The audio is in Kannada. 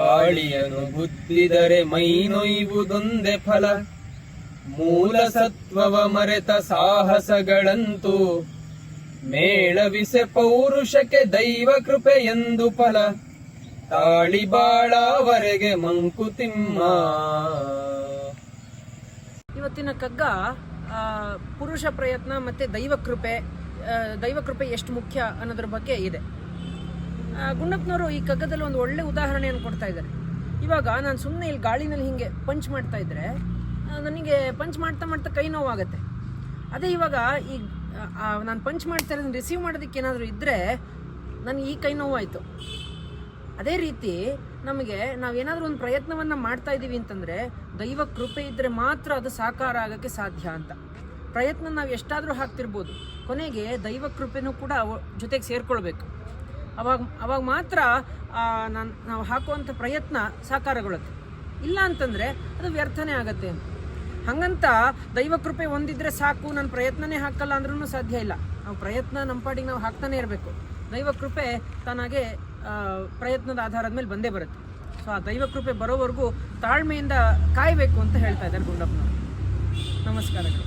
ಗಾಳಿಯನು ಮೈ ಮೈನೊಯ್ಯುವುದೊಂದೇ ಫಲ. ಮೂಲ ಸತ್ವವ ಮರೆತ ಸಾಹಸಗಳಂತೂ ಮೇಳವಿಸೆ ಪೌರುಷಕ್ಕೆ ದೈವ ಕೃಪೆ ಎಂದು ಫಲ. ತಾಳಿ ಬಾಳವರೆಗೆ ಮಂಕುತಿಮ್ಮ ಇವತ್ತಿನ ಕಗ್ಗ ಪುರುಷ ಪ್ರಯತ್ನ ಮತ್ತೆ ದೈವ ಕೃಪೆ ದೈವ ಕೃಪೆ ಎಷ್ಟು ಮುಖ್ಯ ಅನ್ನೋದ್ರ ಬಗ್ಗೆ ಇದೆ. ಗುಂಡಪ್ಪನವರು ಈ ಕಗ್ಗದಲ್ಲಿ ಒಂದು ಒಳ್ಳೆ ಉದಾಹರಣೆಯನ್ನು ಕೊಡ್ತಾ ಇದ್ದಾರೆ. ಇವಾಗ ನಾನು ಸುಮ್ಮನೆ ಇಲ್ಲಿ ಗಾಳಿನಲ್ಲಿ ಹಿಂಗೆ ಪಂಚ್ ಮಾಡ್ತಾ ಇದ್ರೆ ನನಗೆ ಪಂಚ್ ಮಾಡ್ತಾ ಮಾಡ್ತಾ ಕೈ ನೋವಾಗುತ್ತೆ. ಅದೇ ಇವಾಗ ಈ ನಾನು ಪಂಚ್ ಮಾಡ್ತಾ ಇರೋದನ್ನ ರಿಸೀವ್ ಮಾಡೋದಕ್ಕೆ ಏನಾದರೂ ಇದ್ದರೆ ನನಗೆ ಈ ಕೈ ನೋವಾಯಿತು. ಅದೇ ರೀತಿ ನಮಗೆ ನಾವೇನಾದರೂ ಒಂದು ಪ್ರಯತ್ನವನ್ನು ಮಾಡ್ತಾ ಇದ್ದೀವಿ ಅಂತಂದರೆ ದೈವ ಕೃಪೆ ಇದ್ದರೆ ಮಾತ್ರ ಅದು ಸಾಕಾರ ಆಗೋಕ್ಕೆ ಸಾಧ್ಯ ಅಂತ. ಪ್ರಯತ್ನ ನಾವು ಎಷ್ಟಾದರೂ ಹಾಕ್ತಿರ್ಬೋದು. ಕೊನೆಗೆ ದೈವ ಕೃಪೆನೂ ಕೂಡ ಜೊತೆಗೆ ಸೇರ್ಕೊಳ್ಬೇಕು. ಅವಾಗ ಅವಾಗ ಮಾತ್ರ ನಾನು, ನಾವು ಹಾಕುವಂಥ ಪ್ರಯತ್ನ ಸಾಕಾರಗೊಳ್ಳುತ್ತೆ. ಇಲ್ಲ ಅಂತಂದರೆ ಅದು ವ್ಯರ್ಥನೇ ಆಗತ್ತೆ ಹಂಗಂತ ದೈವ ಕೃಪೆ ಒಂದಿದ್ರೆ ಸಾಕು, ನಾನು ಪ್ರಯತ್ನನೇ ಹಾಕಲ್ಲ ಅಂದ್ರೂ ಸಾಧ್ಯ ಇಲ್ಲ. ನಾವು ಪ್ರಯತ್ನ ನಮ್ಮ ಪಾಡಿಗೆ ನಾವು ಹಾಕ್ತಾನೆ ಇರಬೇಕು. ದೈವ ಕೃಪೆ ತಾನಾಗೆ ಪ್ರಯತ್ನದ ಆಧಾರದ ಮೇಲೆ ಬಂದೇ ಬರುತ್ತೆ. ಸೊ ಆ ದೈವ ಕೃಪೆ ಬರೋವರೆಗೂ ತಾಳ್ಮೆಯಿಂದ ಕಾಯಬೇಕು ಅಂತ ಹೇಳ್ತಾ ಇದ್ದಾರೆ ಗುಂಡಪ್ಪನವರು. ನಮಸ್ಕಾರಗಳು.